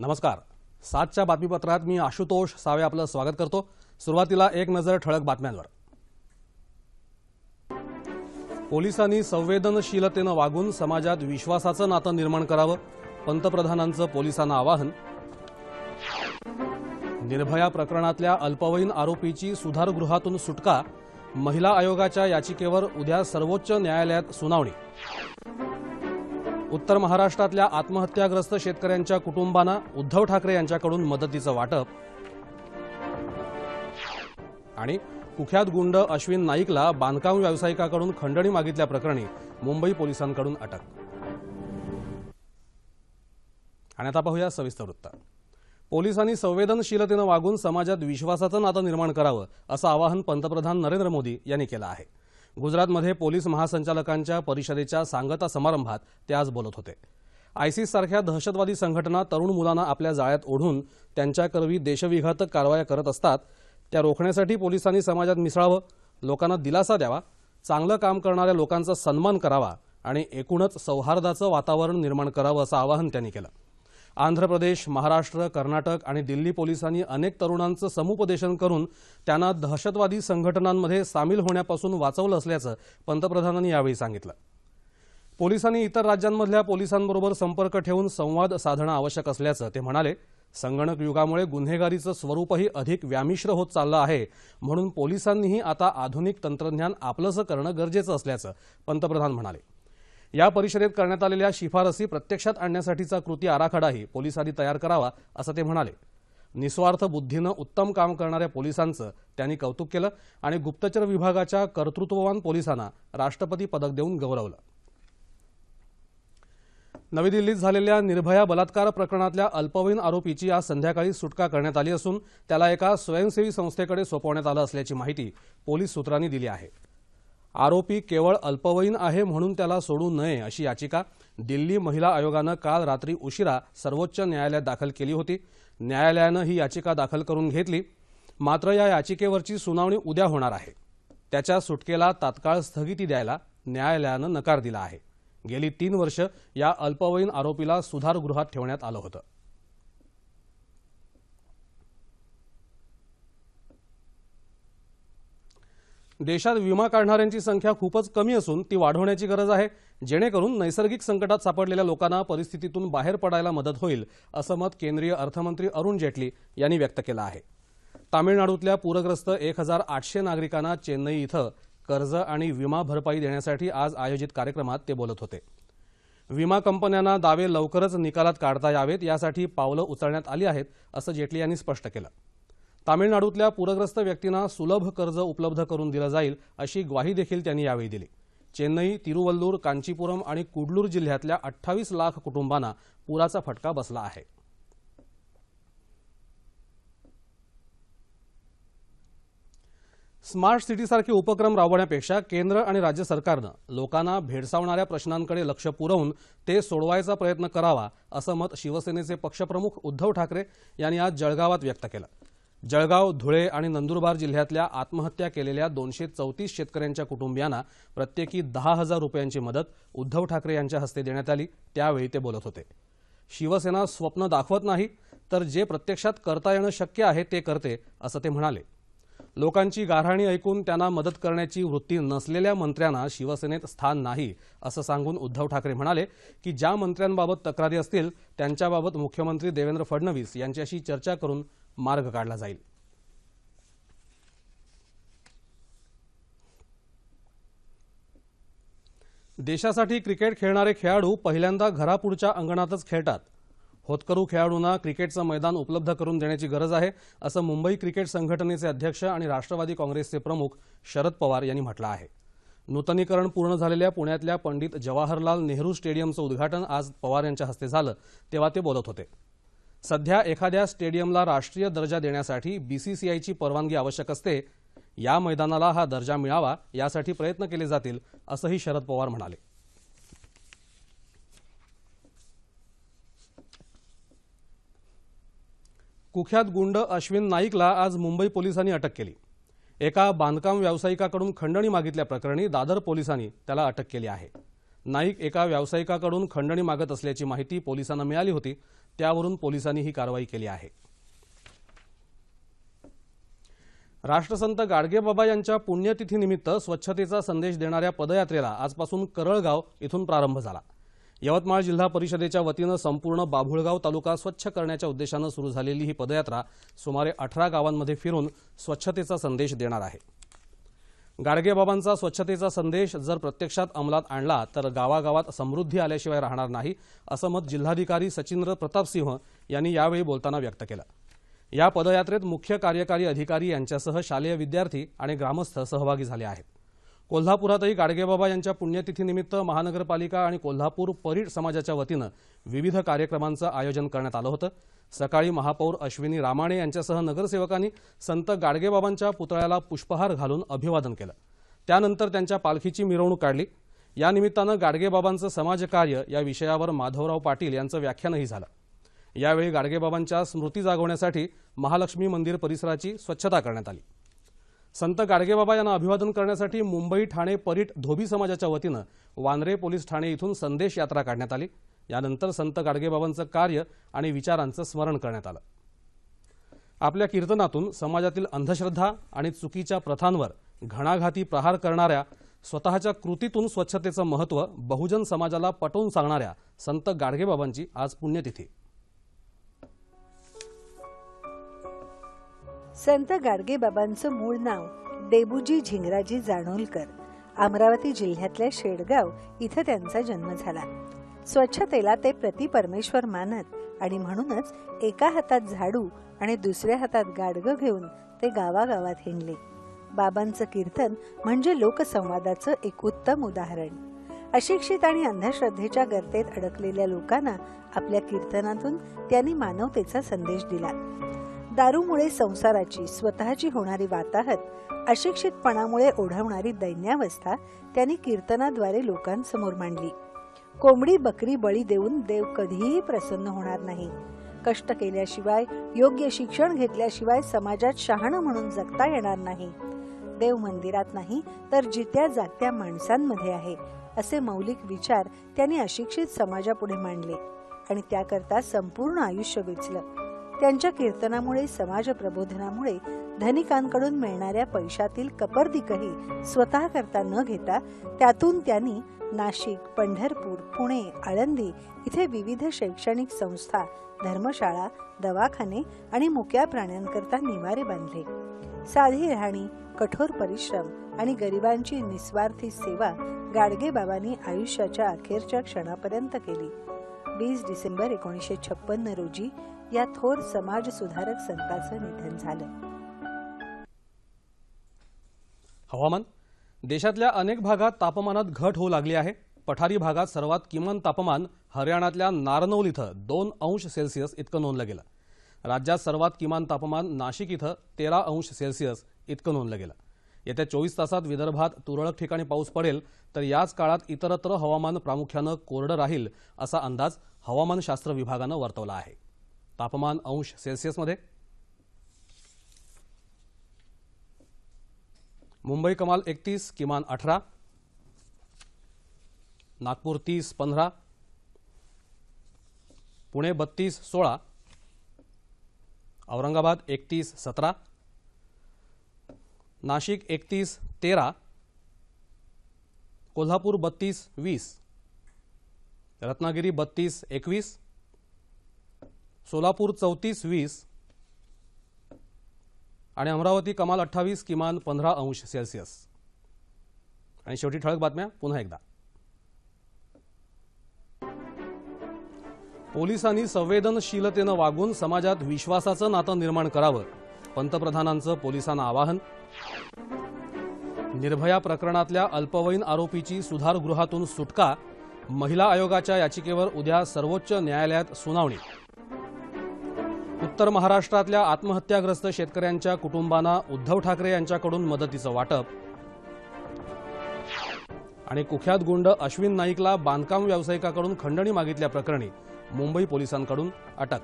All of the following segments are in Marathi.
नमस्कार. सातच्या बातमीपत्रात मी आशुतोष सावे आपलं स्वागत करतो. सुरुवातीला एक नजर ठळक बातम्यांवर. पोलिसांनी संवेदनशीलतेनं वागून समाजात विश्वासाचं नातं निर्माण करावं पंतप्रधानांचं पोलिसांना आवाहन. निर्भया प्रकरणातल्या अल्पवयीन आरोपीची सुधारगृहातून सुटका महिला आयोगाच्या याचिकेवर उद्या सर्वोच्च न्यायालयात सुनावणी. उत्तर महाराष्ट्रातल्या आत्महत्याग्रस्त शेतकऱ्यांच्या कुटुंबांना उद्धव ठाकरे यांच्याकडून मदतीचं वाटप. आणि कुख्यात गुंड अश्विन नाईकला बांधकाम व्यावसायिकाकडून खंडणी मागितल्याप्रकरणी मुंबई पोलिसांकडून अटक. आणि आता पाहूया सविस्तर वृत्त. पोलिसांनी संवेदनशीलतेनं वागून समाजात विश्वासाचं नातं निर्माण करावं असं आवाहन पंतप्रधान नरेंद्र मोदी यांनी केलं आहे. गुजरातमध्ये पोलीस महासंचालकांच्या परिषदेच्या सांगता समारंभात ते आज बोलत होते. आयसिस सारख्या दहशतवादी संघटना तरुण मुलांना आपल्या जाळ्यात ओढून त्यांच्याकरवी देशविघातक कारवाया करत असतात. त्या रोखण्यासाठी पोलिसांनी समाजात मिसळावं लोकांना दिलासा द्यावा चांगलं काम करणाऱ्या लोकांचा सन्मान करावा आणि एकूणच सौहार्दाचं वातावरण निर्माण करावं असं आवाहन त्यांनी केलं. आंध्र प्रदेश महाराष्ट्र कर्नाटक आणि दिल्ली पोलिसांनी अनेक तरुणांचं समुपदेशन करून त्यांना दहशतवादी संघटनांमध्ये सामील होण्यापासून वाचवलं असल्याचं पंतप्रधानांनी यावेळी सांगितलं. पोलिसांनी इतर राज्यांमधल्या पोलिसांबरोबर संपर्क ठेवून संवाद साधणं आवश्यक असल्याचं ते म्हणाले. संगणक युगामुळे गुन्हेगारीचं स्वरूपही अधिक व्यामिश्र होत चाललं आहे म्हणून पोलिसांनीही आता आधुनिक तंत्रज्ञान आपलंसं करणं गरजेचं असल्याचं पंतप्रधान म्हणाले. या परिषदेत करण्यात आलेल्या शिफारसी प्रत्यक्षात आणण्यासाठीचा कृती आराखडाही पोलिसांनी तयार करावा असं ते म्हणाले. निस्वार्थ बुद्धीनं उत्तम काम करणाऱ्या पोलिसांचं त्यांनी कौतुक केलं आणि गुप्तचर विभागाच्या कर्तृत्ववान पोलिसांना राष्ट्रपती पदक देऊन गौरवलं. नवी दिल्लीत झालेल्या निर्भया बलात्कार प्रकरणातल्या अल्पवयीन आरोपीची आज संध्याकाळी सुटका करण्यात आली असून त्याला एका स्वयंसेवी संस्थेकडे सोपवण्यात आलं असल्याची माहिती पोलीस सूत्रांनी दिली आहे. आरोपी केवळ अल्पवयीन आहे म्हणून त्याला सोडू नये अशी याचिका दिल्ली महिला आयोगानं काल रात्री उशिरा सर्वोच्च न्यायालयात दाखल केली होती. न्यायालयानं ही याचिका दाखल करून घेतली. मात्र या याचिकेवरची सुनावणी उद्या होणार आहे. त्याच्या सुटकेला तात्काळ स्थगिती द्यायला न्यायालयानं नकार दिला आहे. गेली तीन वर्ष या अल्पवयीन आरोपीला सुधारगृहात ठेवण्यात आलं होतं. देशात विमा काढणाऱ्यांची संख्या खूपच कमी असून ती वाढवण्याची गरज आहे. जेणेकरून नैसर्गिक संकटात सापडलेल्या लोकांना परिस्थितीतून बाहेर पडायला मदत होईल असं मत केंद्रीय अर्थमंत्री अरुण जेटली यांनी व्यक्त केलं आहे. तामिळनाडूतल्या पूरग्रस्त एक हजार आठशे नागरिकांना चेन्नई इथं कर्ज आणि विमा भरपाई देण्यासाठी आज आयोजित कार्यक्रमात ते बोलत होते. विमा कंपन्यांना दावे लवकरच निकालात काढता यावेत यासाठी पावलं उचलण्यात आली आहेत असं जेटली यांनी स्पष्ट केलं. तामिळनाडूतल्या पूरग्रस्त व्यक्तींना सुलभ कर्ज उपलब्ध करून दिलं जाईल अशी ग्वाही देखील त्यांनी यावेळी दिली. चेन्नई तिरुवल्लूर कांचीपुरम आणि कुडलूर जिल्ह्यातल्या अठ्ठावीस लाख कुटुंबांना पुराचा फटका बसला आहे. स्मार्ट सिटीसारखे उपक्रम राबवण्यापेक्षा केंद्र आणि राज्य सरकारनं लोकांना भेडसावणाऱ्या प्रश्नांकडे लक्ष पुरवून ते सोडवायचा प्रयत्न करावा असं मत शिवसेनेचे पक्षप्रमुख उद्धव ठाकरे यांनी आज जळगावात व्यक्त केलं. जळगाव धुळे आणि नंदुरबार जिल्ह्यातल्या आत्महत्या केलेल्या दोनशे चौतीस शेतकऱ्यांच्या कुटुंबियांना प्रत्येकी दहा हजार रुपयांची मदत उद्धव ठाकरे यांच्या हस्ते देण्यात आली त्यावेळी ते बोलत होते. शिवसेना स्वप्न दाखवत नाही तर जे प्रत्यक्षात करता येणं शक्य आहे ते करते असं ते म्हणाले. लोकांची गारहाणी ऐकून त्यांना मदत करण्याची वृत्ती नसलेल्या मंत्र्यांना शिवसेनेत स्थान नाही असं सांगून उद्धव ठाकरे म्हणाले की ज्या मंत्र्यांबाबत तक्रारी असतील त्यांच्याबाबत मुख्यमंत्री देवेंद्र फडणवीस यांच्याशी चर्चा करून मार्ग काढला जाईल. देशासाठी क्रिकेट खेळणारे खेळाडू पहिल्यांदा घरापुढच्या अंगणातच खेळतात. होतकरू खेळाडूंना क्रिकेटचं मैदान उपलब्ध करून देण्याची गरज आहे असं मुंबई क्रिकेट संघटनेचे अध्यक्ष आणि राष्ट्रवादी काँग्रेसचे प्रमुख शरद पवार यांनी म्हटलं आहे. नूतनीकरण पूर्ण झालेल्या पुण्यातल्या पंडित जवाहरलाल नेहरू स्टेडियमचं उद्घाटन आज पवार यांच्या हस्ते झालं तेव्हा ते बोलत होते. सध्या एखाद्या स्टेडियमला राष्ट्रीय दर्जा देण्यासाठी बीसीसीआयची परवानगी आवश्यक असते या मैदानाला हा दर्जा मिळावा यासाठी प्रयत्न केले जातील असंही शरद पवार म्हणाले. कुख्यात गुंड अश्विन नाईकला आज मुंबई पोलिसांनी अटक केली. एका बांधकाम व्यावसायिकाकडून खंडणी मागितल्याप्रकरणी दादर पोलिसांनी त्याला अटक केली आहे. नाईक एका व्यावसायिकाकडून खंडणी मागत असल्याची माहिती पोलिसांना मिळाली होती त्यावरून पोलिसांनी ही कारवाई केली आहे. राष्ट्रसंत गाडगेबाबा यांच्या पुण्यतिथीनिमित्त स्वच्छतेचा संदेश देणाऱ्या पदयात्रेला आजपासून करळगाव इथून प्रारंभ झाला. यवतमाळ जिल्हा परिषदेच्या वतीनं संपूर्ण बाभुळगाव तालुका स्वच्छ करण्याच्या उद्देशानं सुरू झालेली ही पदयात्रा सुमारे अठरा गावांमध्ये फिरून स्वच्छतेचा संदेश देणार आहे. गाडगेबाबांचा स्वच्छतेचा संदेश जर प्रत्यक्षात अंमलात आणला तर गावागावात समृद्धी आल्याशिवाय राहणार नाही असं मत जिल्हाधिकारी सचिंद्र प्रतापसिंह यांनी यावेळी बोलताना व्यक्त केलं. या पदयात्रेत मुख्य कार्यकारी अधिकारी यांच्यासह शालेय विद्यार्थी आणि ग्रामस्थ सहभागी झाले आहेत. कोल्हापुरातही गाडगेबाबा यांच्या पुण्यतिथीनिमित्त महानगरपालिका आणि कोल्हापूर परीट समाजाच्या वतीनं विविध कार्यक्रमांचं आयोजन करण्यात आलं होतं. सकाळी महापौर अश्विनी रामाणे यांच्यासह नगरसेवकांनी संत गाडगेबाबांच्या पुतळ्याला पुष्पहार घालून अभिवादन केलं. त्यानंतर त्यांच्या पालखीची मिरवणूक काढली. या निमित्तानं गाडगेबाबांचं समाजकार्य या विषयावर माधवराव पाटील यांचं व्याख्यानही झालं. यावेळी गाडगेबाबांच्या स्मृती जागवण्यासाठी महालक्ष्मी मंदिर परिसराची स्वच्छता करण्यात आली. संत गाडगेबाबा यांना अभिवादन करण्यासाठी मुंबई ठाणे परीट धोबी समाजाच्या वतीनं वांद्रे पोलीस ठाणे इथून संदेश यात्रा काढण्यात आली. यानंतर संत गाडगेबाबांचं कार्य आणि विचारांचं स्मरण करण्यात आलं. आपल्या कीर्तनातून समाजातील अंधश्रद्धा आणि चुकीच्या प्रथांवर घणाघाती प्रहार करणाऱ्या स्वतःच्या कृतीतून स्वच्छतेचं महत्त्व बहुजन समाजाला पटवून सांगणाऱ्या संत गाडगेबाबांची आज पुण्यतिथी. संत गाडगेबाबांचं मूळ नाव देबूजी झिंगराजी जाणोलकर. अमरावती जिल्ह्यातल्या शेडगाव इथं त्यांचा जन्म झाला. स्वच्छतेला ते प्रति परमेश्वर मानत आणि म्हणूनच एका हातात झाडू आणि दुसऱ्या हातात गाडगं घेऊन ते गावागावात हिंडले. बाबांचं कीर्तन म्हणजे लोकसंवादाचं एक उत्तम उदाहरण. अशिक्षित आणि अंधश्रद्धेच्या गर्तेत अडकलेल्या लोकांना आपल्या कीर्तनातून त्यांनी मानवतेचा संदेश दिला. दारूमुळे संसाराची स्वतःची होणारी वाताहत अशिक्षितपणामुळे ओढवणारी दैन्यावस्था त्यांनी कीर्तनाद्वारे लोकांसमोर मांडली. कोंबडी बकरी बळी देऊन देव कधीही प्रसन्न होणार नाही. कष्ट केल्याशिवाय योग्य शिक्षण घेतल्याशिवाय समाजात शहाणं म्हणून जगता येणार नाही. देव मंदिरात नाही तर जित्या जागत्या माणसांमध्ये आहे असे मौलिक विचार त्यांनी अशिक्षित समाजापुढे मांडले आणि त्याकरता संपूर्ण आयुष्य वेचलं. त्यांच्या कीर्तनामुळे समाज प्रबोधनामुळे धनिकांकडून मिळणाऱ्या पैशातील कपर्दिकही स्वतः करता न घेता त्यातून त्यांनी नाशिक पंढरपूर पुणे आळंदी इथे विविध शैक्षणिक संस्था धर्मशाळा दवाखाने आणि मुक्या प्राण्यांकरता निवारे बांधले. साधी राहणी कठोर परिश्रम आणि गरिबांची निस्वार्थी सेवा गाडगेबाबांनी आयुष्याच्या अखेरच्या क्षणापर्यंत केली. वीस डिसेंबर एकोणीसशे छप्पन्न रोजी या थोर समाज सुधारक संतांचं निधन झालं. हवामान. देशातल्या अनेक भागात तापमानात घट होऊ लागली आहे. पठारी भागात सर्वात किमान तापमान हरियाणातल्या नारनौल इथं दोन अंश सेल्सिअस इतकं नोंदलं गेलं. राज्यात सर्वात किमान तापमान नाशिक इथं तेरा अंश सेल्सिअस इतकं नोंदलं गेलं. येत्या चोवीस तासात विदर्भात तुरळक ठिकाणी पाऊस पडेल तर याच काळात इतरत्र हवामान प्रामुख्यानं कोरडं राहील असा अंदाज हवामानशास्त्र विभागानं वर्तवला आहे. तापमान अंश सेल्सिअसमध्ये मुंबई कमाल एकतीस किमान अठरा. नागपूर तीस पंधरा. पुणे बत्तीस सोळा. औरंगाबाद एकतीस सतरा. नाशिक एकतीस तेरा. कोल्हापूर बत्तीस वीस. रत्नागिरी बत्तीस एकवीस. सोलापूर चौतीस वीस. आणि अमरावती कमाल अठ्ठावीस किमान पंधरा अंश सेल्सिअस. आणि शेवटी ठळक बातम्या पुन्हा एकदा. पोलिसांनी संवेदनशीलतेनं वागून समाजात विश्वासाचं नातं निर्माण करावं पंतप्रधानांचं पोलिसांना आवाहन. निर्भया प्रकरणातल्या अल्पवयीन आरोपीची सुधारगृहातून सुटका महिला आयोगाच्या याचिकेवर उद्या सर्वोच्च न्यायालयात सुनावणी. उत्तर महाराष्ट्रातल्या आत्महत्याग्रस्त शेतकऱ्यांच्या कुटुंबांना उद्धव ठाकरे यांच्याकडून मदतीचं वाटप. आणि कुख्यात गुंड अश्विन नाईकला बांधकाम व्यावसायिकाकडून खंडणी मागितल्या प्रकरणी मुंबई पोलिसांकडून अटक.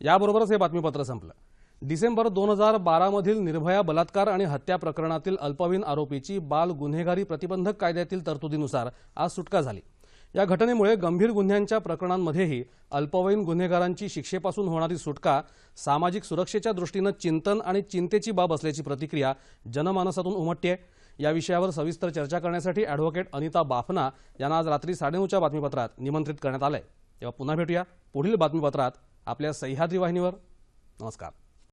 याबरोबरच हे बातमीपत्र संपलं. डिसेंबर दोन हजार बारामधील निर्भया बलात्कार आणि हत्या प्रकरणातील अल्पवयीन आरोपीची बाल गुन्हेगारी प्रतिबंधक कायद्यातील तरतुदीनुसार आज सुटका झाली. या घटनेमुळे गंभीर गुन्ह्यांच्या प्रकरणांमध्येही अल्पवयीन गुन्हेगारांची शिक्षेपासून होणारी सुटका सामाजिक सुरक्षेच्या दृष्टीनं चिंतन आणि चिंतेची बाब असल्याची प्रतिक्रिया जनमानसातून उमटते या विषयावर सविस्तर चर्चा करण्यासाठी अॅडव्होकेट अनिता बाफना यांना आज रात्री साडेनऊच्या बातमीपत्रात निमंत्रित करण्यात आलंय. तेव्हा पुन्हा भेटूया पुढील बातमीपत्रात आपल्या सह्याद्री वाहिनीवर. नमस्कार.